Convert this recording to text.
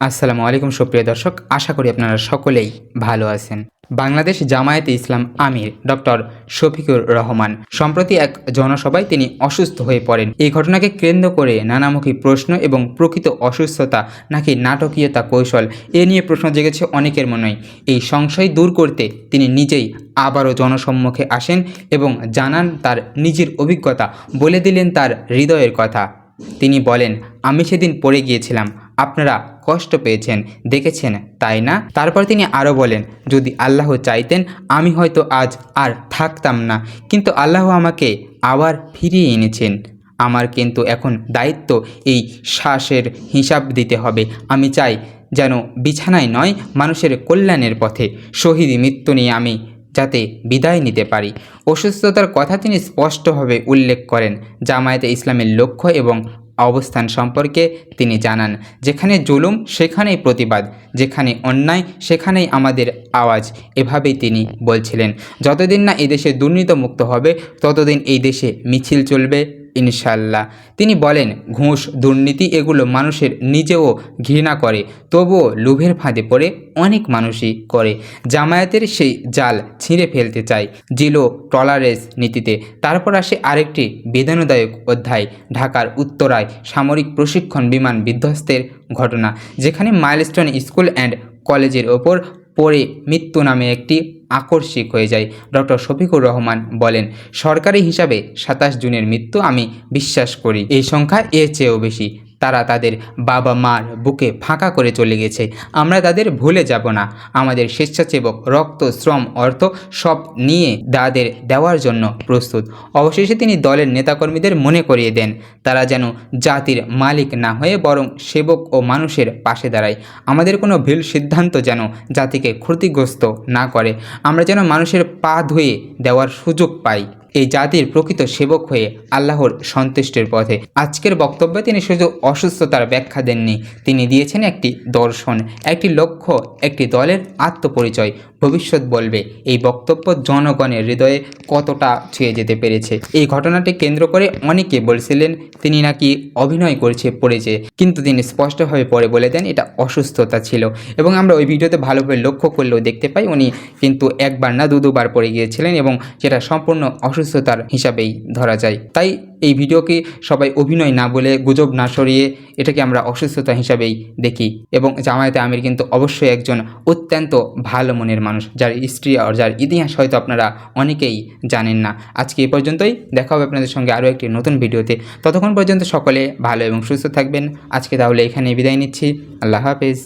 আসসালামু আলাইকুম, সুপ্রিয় দর্শক। আশা করি আপনারা সকলেই ভালো আছেন। বাংলাদেশ জামায়াতে ইসলাম আমির ডক্টর শফিকুর রহমান, সম্প্রতি এক জনসভায় তিনি অসুস্থ হয়ে পড়েন। এই ঘটনাকে কেন্দ্র করে নানামুখী প্রশ্ন এবং প্রকৃত অসুস্থতা নাকি নাটকীয়তা কৌশল, এ নিয়ে প্রশ্ন জেগেছে অনেকের মনেই। এই সংশয় দূর করতে তিনি নিজেই আবারও জনসম্মুখে আসেন এবং জানান তার নিজের অভিজ্ঞতা, বলে দিলেন তার হৃদয়ের কথা। তিনি বলেন, আমি সেদিন পড়ে গিয়েছিলাম। আপনারা কষ্ট পেয়েছেন, দেখেছেন, তাই না? তারপর তিনি আরও বলেন, যদি আল্লাহ চাইতেন, আমি হয়তো আজ আর থাকতাম না। কিন্তু আল্লাহ আমাকে আবার ফিরিয়ে এনেছেন। আমার কিন্তু এখন দায়িত্ব এই শ্বাসের হিসাব দিতে হবে। আমি চাই যেন বিছানায় নয়, মানুষের কল্যাণের পথে শহীদ মৃত্যু নিয়ে আমি যাতে বিদায় নিতে পারি। অসুস্থতার কথা তিনি স্পষ্টভাবে উল্লেখ করেন। জামায়াতে ইসলামের লক্ষ্য এবং অবস্থান সম্পর্কে তিনি জানান, যেখানে জুলুম, সেখানেই প্রতিবাদ, যেখানে অন্যায়, সেখানেই আমাদের আওয়াজ। এভাবেই তিনি বলছিলেন, যতদিন না এই দেশে দুর্নীতিমুক্ত হবে, ততদিন এই দেশে মিছিল চলবে। ইনশাল্লাহ। তিনি বলেন, ঘুষ, দুর্নীতি এগুলো মানুষের নিজেও ঘৃণা করে, তবুও লোভের ফাঁদে পড়ে অনেক মানুষই করে। জামায়াতের সেই জাল ছিঁড়ে ফেলতে চায় জিলো টলারেন্স নীতিতে। তারপর আসে আরেকটি বেদনাদায়ক অধ্যায়, ঢাকার উত্তরায় সামরিক প্রশিক্ষণ বিমান বিধ্বস্তের ঘটনা, যেখানে মাইলস্টোন স্কুল অ্যান্ড কলেজের ওপর পড়ে মৃত্যু নামে একটি আকস্মিক হয়ে যায়। ডক্টর শফিকুর রহমান বলেন, সরকারি হিসাবে সাতাশ জুনের মৃত্যু আমি বিশ্বাস করি। এই সংখ্যা এর চেয়েও বেশি। তারা তাদের বাবা মার বুকে ফাঁকা করে চলে গেছে। আমরা তাদের ভুলে যাব না। আমাদের স্বেচ্ছাসেবক রক্ত, শ্রম, অর্থ সব নিয়ে তাদের দেওয়ার জন্য প্রস্তুত। অবশেষে তিনি দলের নেতাকর্মীদের মনে করিয়ে দেন। তারা যেন জাতির মালিক না হয়ে বরং সেবক ও মানুষের পাশে দাঁড়ায়। আমাদের কোনো ভুল সিদ্ধান্ত যেন জাতিকে ক্ষতিগ্রস্ত না করে। আমরা যেন মানুষের পা ধুয়ে দেওয়ার সুযোগ পাই। এই জাতির প্রকৃত সেবক হয়ে আল্লাহর সন্তুষ্টির পথে। আজকের বক্তব্যে তিনি শুধু অসুস্থতার ব্যাখ্যা দেননি, তিনি দিয়েছেন একটি দর্শন, একটি লক্ষ্য, একটি দলের আত্মপরিচয়। ভবিষ্যৎ বলবে, এই বক্তব্য জনগণের হৃদয়ে কতটা ছুঁয়ে যেতে পেরেছে? এই ঘটনাটি কেন্দ্র করে অনেকে বলছিলেন, তিনি নাকি অভিনয় করছে, পড়েছে। কিন্তু তিনি স্পষ্টভাবে পরে বলে দেন, এটা অসুস্থতা ছিল। এবং আমরা ওই ভিডিওতে ভালোভাবে লক্ষ্য করলেও দেখতে পাই, উনি কিন্তু একবার না দু দুবার পড়ে গিয়েছিলেন এবং যেটা সম্পূর্ণ অসুস্থতার হিসাবেই ধরা যায়। তাই এই ভিডিওকে সবাই অভিনয় না বলে গুজব না সরিয়ে এটাকে আমরা অসুস্থতা হিসাবেই দেখি এবং জামায়াতে আমির কিন্তু অবশ্যই একজন অত্যন্ত ভালো মনের মানুষ, যার হিস্ট্রি আর যার ইতিহাস হয়তো আপনারা অনেকেই জানেন না। আজকে এই পর্যন্তই, দেখা হবে আপনাদের সঙ্গে আরও একটি নতুন ভিডিওতে। ততক্ষণ পর্যন্ত সকলে ভালো এবং সুস্থ থাকবেন। আজকে তাহলে এখানে বিদায় নিচ্ছি। আল্লাহ হাফেজ।